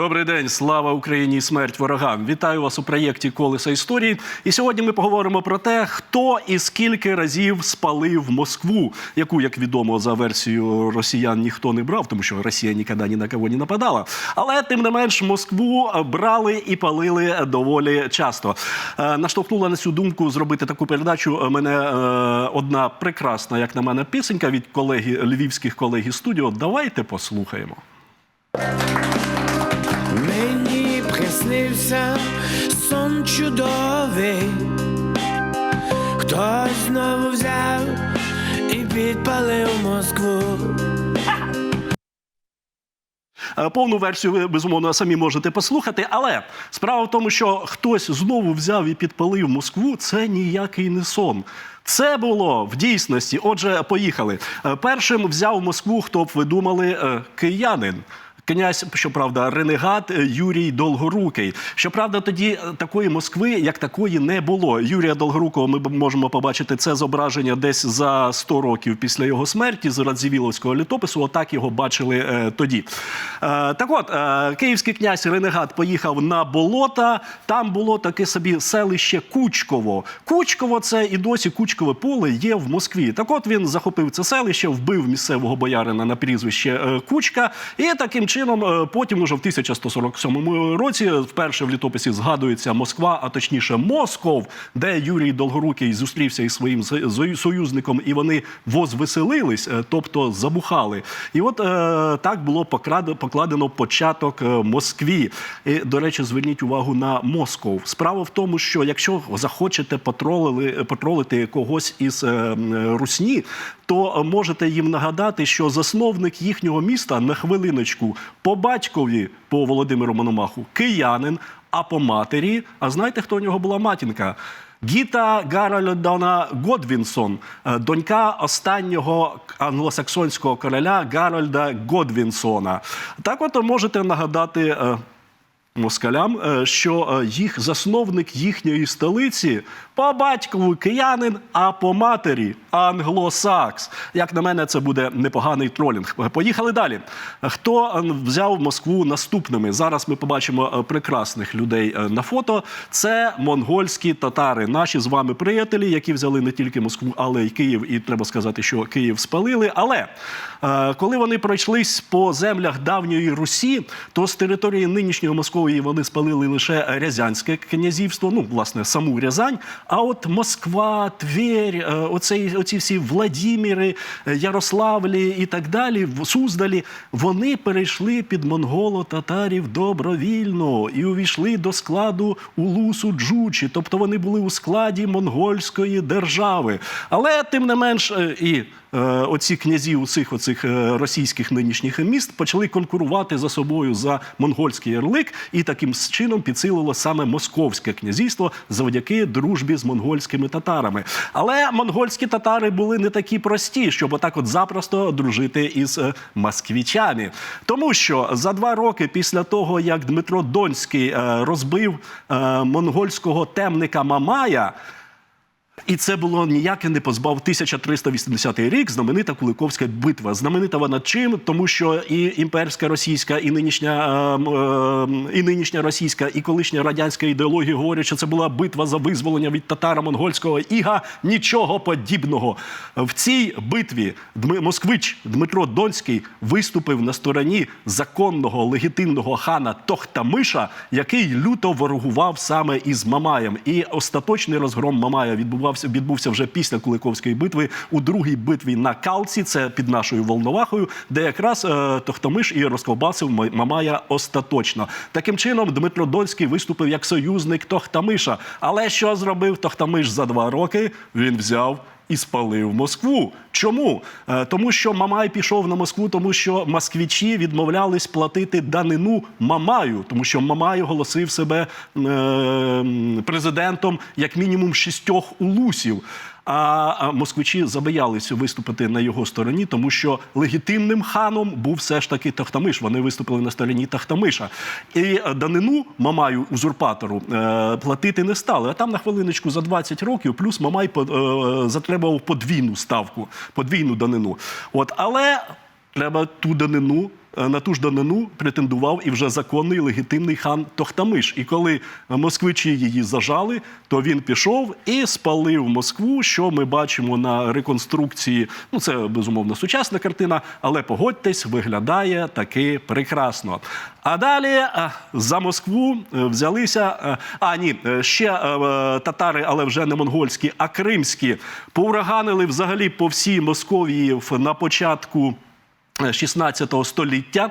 Добрий день, слава Україні і смерть ворогам. Вітаю вас у проєкті Колеса історії. І сьогодні ми поговоримо про те, хто і скільки разів спалив Москву, яку, як відомо, за версією росіян ніхто не брав, тому що Росія ніколи ні на кого не нападала. Але тим не менш Москву брали і палили доволі часто. Е, Наштовхнула на цю думку зробити таку передачу. Мене е, одна прекрасна, як на мене, пісенька від колеги львівських колег студіо. Давайте послухаємо. Приснився сон чудовий, хтось знову взяв і підпалив Москву. Е, Повну версію ви безумовно самі можете послухати. Але справа в тому, що хтось знову взяв і підпалив Москву. Це ніякий не сон. Це було в дійсності. Отже, поїхали. Е, Першим взяв Москву, хто б ви думали, е, киянин. Князь, щоправда, ренегат е, Юрій Долгорукий. Щоправда, тоді е, такої Москви як такої не було. Юрія Долгорукого ми можемо побачити це зображення десь за 100 років після його смерті з Радзивіловського літопису. Отак його бачили е, тоді. Е, так от, е, київський князь ренегат поїхав на болота. Там було таке собі селище Кучково. Кучково це і досі Кучкове поле є в Москві. Так от він захопив це селище, вбив місцевого боярина на прізвище е, Кучка, і таким чином е, потім, уже в 1147 році, вперше в літописі згадується Москва, а точніше Москов, де Юрій Долгорукий зустрівся із своїм со- союзником, і вони возвеселились, е, тобто забухали. І от е, так було покладено початок Москві. І, до речі, зверніть увагу на Москов. Справа в тому, що якщо захочете потролили, потролити когось із Русні, то можете їм нагадати, що засновник їхнього міста на хвилиночку по батькові по Володимиру Мономаху киянин, а по матері. А знаєте, хто у нього була матінка? Гіта Гарольдона Годвінсон, е, донька останнього англосаксонського короля Гарольда Годвінсона. Так, от можете нагадати. Е, Москалям, е, що е, їх засновник їхньої столиці по батькову киянин, а по матері англосакс. Як на мене, це буде непоганий тролінг. Поїхали далі. Хто е, взяв Москву наступними? Зараз ми побачимо е, прекрасних людей е, на фото. Це монгольські татари, наші з вами приятелі, які взяли не тільки Москву, але й Київ. І треба сказати, що Київ спалили. Але е, коли вони пройшлись по землях давньої Русі, то з території нинішнього Московії вони спалили лише Рязанське князівство, ну власне саму Рязань. А от Москва, Тверь, е, оцей, оці всі Владіміри, е, Ярославлі і так далі, в Суздалі, вони перейшли під монголо-татарів добровільно і увійшли до складу Улусу Джучі, тобто вони були у складі монгольської держави. Але тим не менш е, і оці князі усіх оцих російських нинішніх міст почали конкурувати за собою за монгольський ярлик, і таким чином підсилило саме московське князівство завдяки дружбі з монгольськими татарами. Але монгольські татари були не такі прості, щоб отак от запросто дружити із е, москвічами. Тому що за два роки після того, як Дмитро Донський е, розбив е, монгольського темника Мамая. І це було ніяке не позбав 1380 рік, знаменита Куликовська битва. Знаменита вона чим? Тому що і імперська російська, і нинішня, е, е, і нинішня російська, і колишня радянська ідеологія говорять, що це була битва за визволення від татара монгольського іга. Нічого подібного. В цій битві москвич Дмитро Донський виступив на стороні законного легітимного хана Тохтамиша, який люто ворогував саме із Мамаєм. І остаточний розгром Мамая відбувався відбувся вже після Куликовської битви у другій битві на Калці. Це під нашою Волновахою, де якраз е, Тохтамиш і розковбасив Мамая остаточно. Таким чином, Дмитро Дольський виступив як союзник Тохтамиша. Але що зробив Тохтамиш за два роки? Він взяв і спалив Москву. Чому? Е, Тому що Мамай пішов на Москву, тому що москвічі відмовлялись платити данину Мамаю, тому що Мамай оголосив себе е, президентом як мінімум шістьох улусів. А москвичі забоялися виступити на його стороні, тому що легітимним ханом був все ж таки Тахтамиш. Вони виступили на стороні Тахтамиша. І данину Мамаю узурпатору е, платити не стали. А там на хвилиночку за 20 років, плюс Мамай е, затребував подвійну ставку, подвійну данину. От але треба ту данину. Е, На ту ж данину претендував і вже законний легітимний хан Тохтамиш. І коли москвичі її зажали, то він пішов і спалив Москву, що ми бачимо на реконструкції. Ну, це безумовно сучасна картина, але погодьтесь, виглядає таки прекрасно. А далі е, за Москву е, взялися. А ні, ще татари, але вже не монгольські, а кримські, поураганили взагалі по всій Московії на початку. 16 століття.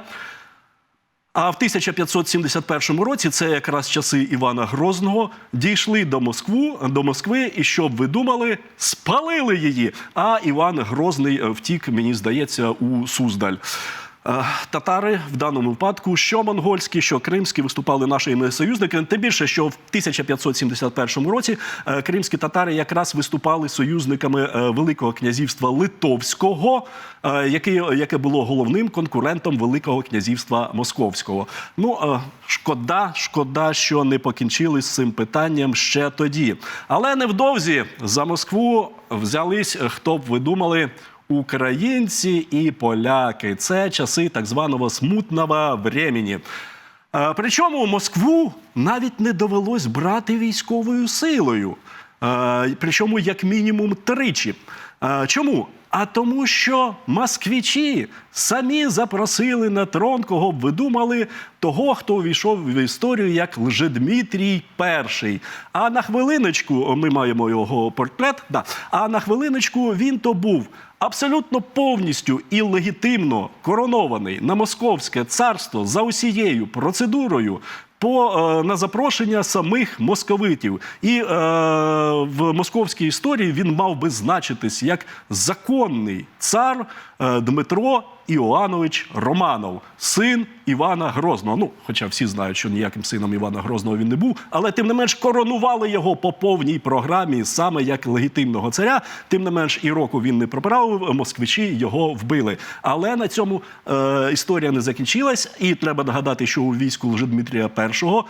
А в 1571 році, це якраз часи Івана Грозного, дійшли до Москву, до Москви, і що б ви думали, спалили її. А Іван Грозний е, втік, мені здається, у Суздаль. Е, Татари в даному випадку, що монгольські, що кримські, виступали нашими союзниками. Тим більше, що в 1571 році е, кримські татари якраз виступали союзниками е, Великого князівства Литовського, яке, було головним конкурентом Великого князівства Московського. Ну шкода, шкода, що не покінчили з цим питанням ще тоді. Але невдовзі за Москву взялись, хто б ви думали. Українці і поляки це часи так званого смутного времени. Е, Причому Москву навіть не довелось брати військовою силою. Причому як мінімум тричі. Чому? А тому, що москвичі самі запросили на трон, кого б ви думали, того, хто увійшов в історію як Лжедмитрій І. А на хвилиночку, ми маємо його портрет. Да, а на хвилиночку він то був абсолютно повністю і легітимно коронований на московське царство за усією процедурою. По е, на запрошення самих московитів, і е, в московській історії він мав би значитись як законний цар е, Дмитро Іоанович Романов, син Івана Грозного. Ну, хоча всі знають, що ніяким сином Івана Грозного він не був, але тим не менш коронували його по повній програмі саме як легітимного царя. Тим не менш, і року він не проправив, москвичі його вбили. Але на цьому е, історія не закінчилась, і треба нагадати, що у війську Лжедмитрія е,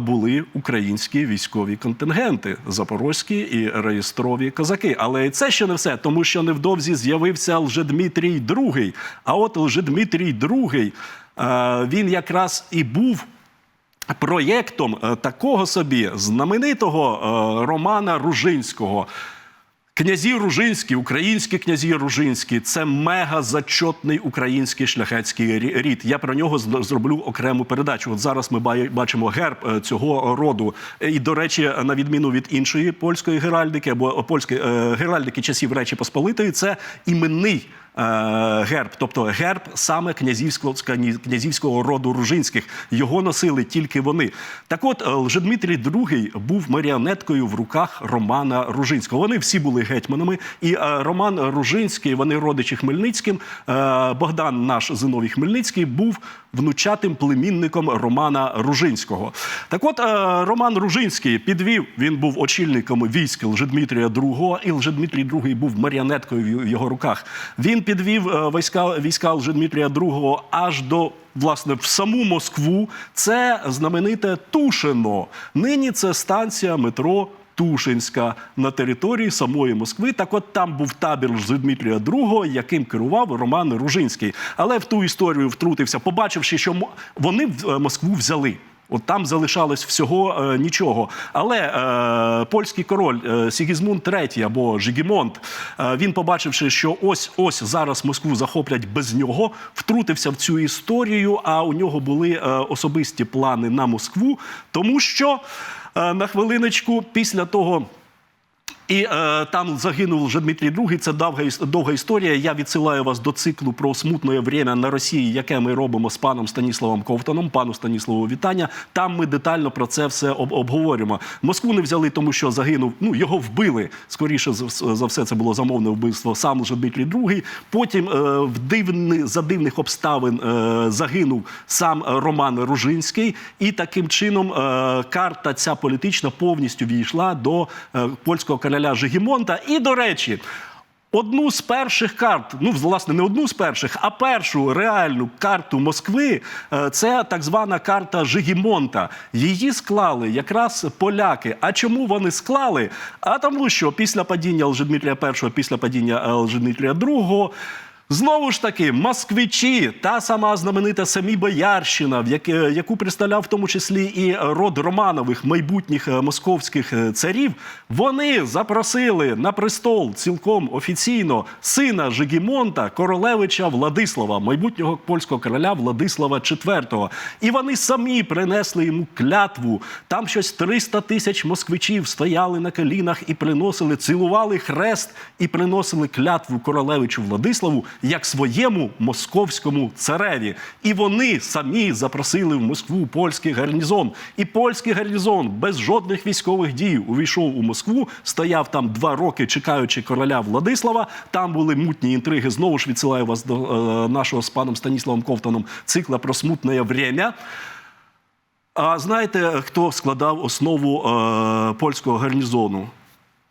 були українські військові контингенти, запорозькі і реєстрові козаки. Але і це ще не все, тому що невдовзі з'явився Лжедмитрій II. А от Лжедмитрій II, е, він якраз і був проєктом е, такого собі знаменитого е, Романа Ружинського. Князі Ружинські, українські князі Ружинські це мега зачотний український шляхетський рі- рід. Я про нього зроблю окрему передачу. От зараз ми бачимо герб е, цього роду. Е, І, до речі, на відміну від іншої польської геральдики або польської е, геральдики часів Речі Посполитої, це іменний. Е, Герб, тобто герб саме князівського князівського роду Ружинських. Його носили тільки вони. Так от е, Лжедмитрій II був маріонеткою в руках Романа Ружинського. Вони всі були гетьманами, і е, Роман Ружинський, вони родичі Хмельницьким. Богдан, наш Зиновій Хмельницький, був внучатим племінником Романа Ружинського. Так от Роман Ружинський підвів, він був очільником військ Лжедмитрія II, і Лжедмитрій II був маріонеткою в його руках. Він підвів е, війська, війська Лжедмитрія II аж до власне в саму Москву. Це знамените Тушино. Нині це станція метро. Тушинська на території самої Москви. Так от там був табір з Дмитрія II, яким керував Роман Ружинський. Але в ту історію втрутився, побачивши, що вони е, Москву взяли. От там залишалось всього е, нічого. Але е, польський король е, Сігізмунд III або Жігімонт, е, він побачивши, що ось ось зараз Москву захоплять без нього, втрутився в цю історію. А у нього були е, особисті плани на Москву, тому що е, на хвилиночку після того. І е, там загинув вже Дмитрій II. Це довга, довга історія. Я відсилаю вас до циклу про смутне время на Росії, яке ми робимо з паном Станіславом Ковтоном. Пану Станіславу вітання. Там ми детально про це все об- обговорюємо. Москву не взяли, тому що загинув. Ну його вбили. Скоріше за все, це було замовне вбивство. Сам вже Дмитрій II. Потім е, в дивни, за дивних обставин е, загинув сам Роман Ружинський, і таким чином е, карта ця політична повністю війшла до е, польського Жигімонта. І, до речі, одну з перших карт, ну власне, не одну з перших, а першу реальну карту Москви це так звана карта Жигімонта. Її склали якраз поляки. А чому вони склали? А тому, що після падіння Лжедмитрія І, після падіння Лжедмитрія II, Знову ж таки, москвичі, та сама знаменита самі Боярщина, яку представляв в тому числі і род Романових, майбутніх е, московських е, царів, вони запросили на престол цілком офіційно сина Жигімонта, королевича Владислава, майбутнього польського короля Владислава IV. І вони самі принесли йому клятву. Там щось 300 тисяч москвичів стояли на колінах і приносили, цілували хрест і приносили клятву королевичу Владиславу як своєму московському цареві. І вони самі запросили в Москву польський гарнізон. І польський гарнізон без жодних військових дій увійшов у Москву, стояв там два роки, чекаючи короля Владислава. Там були мутні інтриги. Знову ж відсилаю вас до е, нашого з паном Станіславом Ковтоном цикла про смутне время. А знаєте, хто складав основу е, польського гарнізону?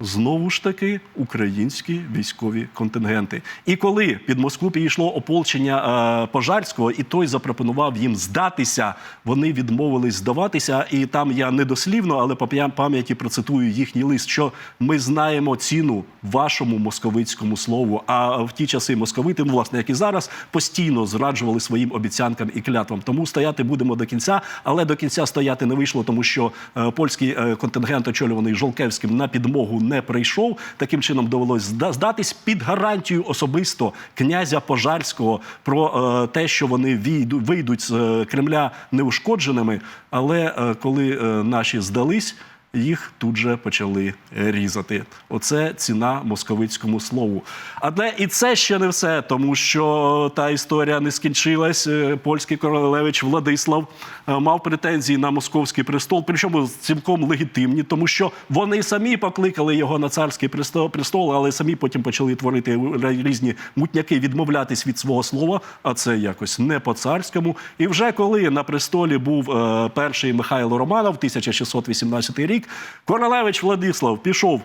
Знову ж таки, українські військові контингенти. І коли під Москву підійшло ополчення е, Пожарського, і той запропонував їм здатися, вони відмовились здаватися. І там я недослівно, але по пам'яті процитую їхній лист, що ми знаємо ціну вашому московицькому слову. А в ті часи московити, ну, власне, як і зараз, постійно зраджували своїм обіцянкам і клятвам. Тому стояти будемо до кінця, але до кінця стояти не вийшло, тому що е, польський е, контингент, очолюваний Жолкевським, на підмогу не прийшов. Таким чином довелось зда- здатись під гарантію особисто князя Пожарського про е, те, що вони вийдуть з е, Кремля неушкодженими. Але е, коли наші здались. Їх тут же почали різати. Оце ціна московицькому слову. Але і це ще не все, тому що та історія не скінчилась. Е, Польський королевич Владислав е, мав претензії на московський престол, причому цілком легітимні, тому що вони самі покликали його на царський престол, престол, але самі потім почали творити різні мутняки, відмовлятись від свого слова. А це якось не по царському. І вже коли на престолі був е, перший Михайло Романов, 1618 рік, королевич Владислав пішов.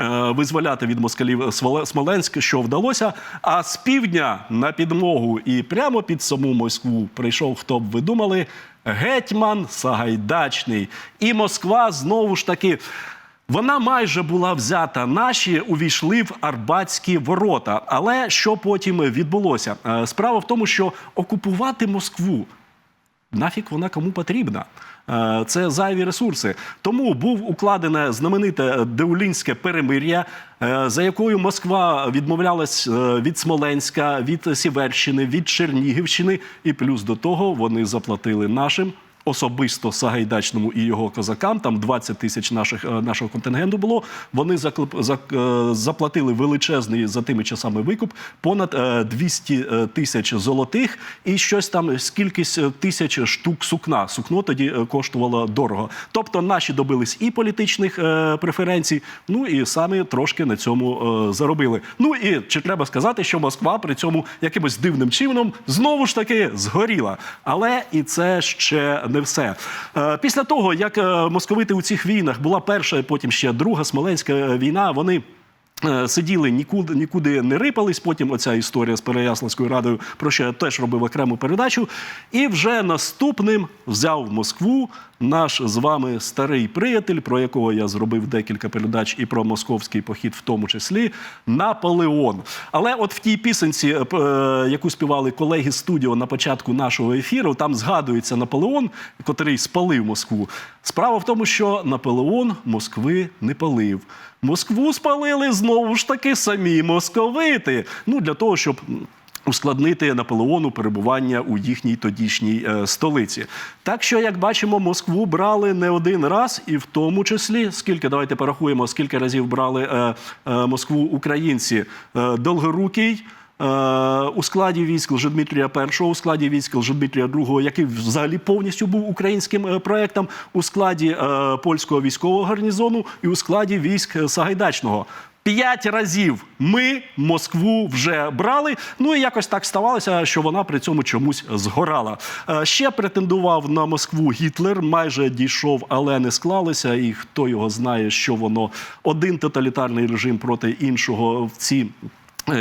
е, Визволяти від москалів Смоленськ, що вдалося. А з півдня на підмогу і прямо під саму Москву прийшов, хто б ви думали, гетьман Сагайдачний. І Москва знову ж таки. Вона майже була взята. Наші увійшли в Арбатські ворота. Але що потім відбулося? Е, Справа в тому, що окупувати Москву нафіг вона кому потрібна. Е, Це зайві ресурси. Тому був укладене знамените Деулінське перемир'я, е, за якою Москва відмовлялась е, від Смоленська, від Сіверщини, від Чернігівщини, і плюс до того вони заплатили нашим. Особисто Сагайдачному і його козакам, там 20 тисяч наших, е, нашого контингенту було. Вони е, заплатили величезний за тими часами викуп, понад е, 200 е, тисяч золотих і щось там скількись тисяч штук сукна. Сукно тоді коштувало дорого. Тобто наші добились і політичних преференцій, ну і самі трошки на цьому заробили. Ну і чи треба сказати, що Москва при цьому якимось дивним чином знову ж таки згоріла. Але і це ще не все. Е, Після того, як е, московити у цих війнах була перша, потім ще друга смоленська е, війна, вони. Сиділи нікуди нікуди не рипались. Потім оця історія з Переяславською радою, про що я теж робив окрему передачу. І вже наступним взяв Москву наш з вами старий приятель, про якого я зробив декілька передач, і про московський похід, в тому числі Наполеон. Але от в тій пісенці, е, е, яку співали колеги студіо на початку нашого ефіру, там згадується Наполеон, котрий спалив Москву. Справа в тому, що Наполеон Москви не палив. Москву спалили знову ж таки самі московити. Ну для того, щоб. Ускладнити Наполеону перебування у їхній тодішній е, столиці. Так що, як бачимо, Москву брали не один раз, і в тому числі скільки давайте порахуємо, скільки разів брали е, е, Москву українці. Долгорукий. У складі військ Лжедмитрія І, у складі військ Лжедмитрія II, який взагалі повністю був українським проектом, у складі польського військового гарнізону і у складі військ Сагайдачного. П'ять разів ми Москву вже брали. Ну і якось так ставалося, що вона при цьому чомусь згорала. Е, Ще претендував на Москву Гітлер, майже дійшов, але не склалося. І хто його знає, що воно один тоталітарний режим проти іншого в ці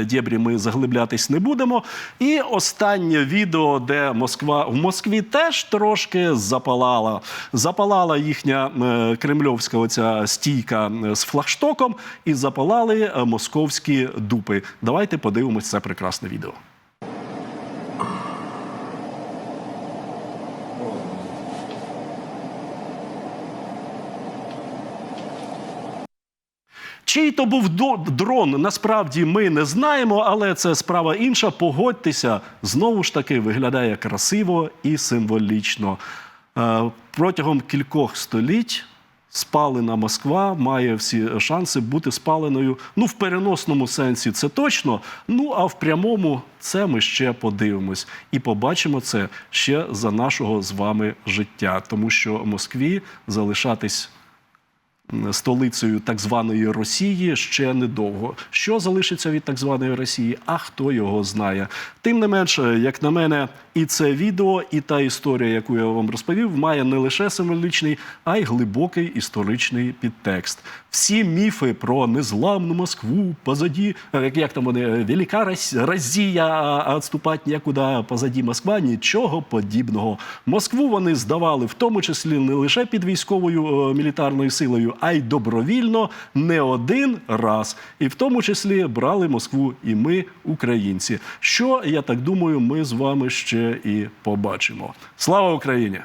дєбрі ми заглиблятись не будемо. І останнє відео, де Москва в Москві теж трошки запалала. Запалала їхня е, кремльовська оця стійка е, з флагштоком, і запалали е, московські дупи. Давайте подивимось це прекрасне відео. Чий то був дрон, насправді ми не знаємо, але це справа інша. Погодьтеся, знову ж таки виглядає красиво і символічно. Е, Протягом кількох століть спалена Москва має всі шанси бути спаленою. Ну, в переносному сенсі це точно. Ну а в прямому це ми ще подивимось і побачимо це ще за нашого з вами життя, тому що Москві залишатись столицею так званої Росії ще недовго. Що залишиться від так званої Росії? А хто його знає? Тим не менш, е, як на мене, і це відео, і та історія, яку я вам розповів, має не лише символічний, а й глибокий історичний підтекст. Всі міфи про незламну Москву позаді, е, як, там вони, е, велика Рос- Росія, а відступати нікуди позаді Москва, нічого подібного. Москву вони здавали в тому числі не лише під військовою е, мілітарною силою, а й добровільно не один раз. І в тому числі брали Москву і ми, українці. Що я так думаю, ми з вами ще і побачимо. Слава Україні!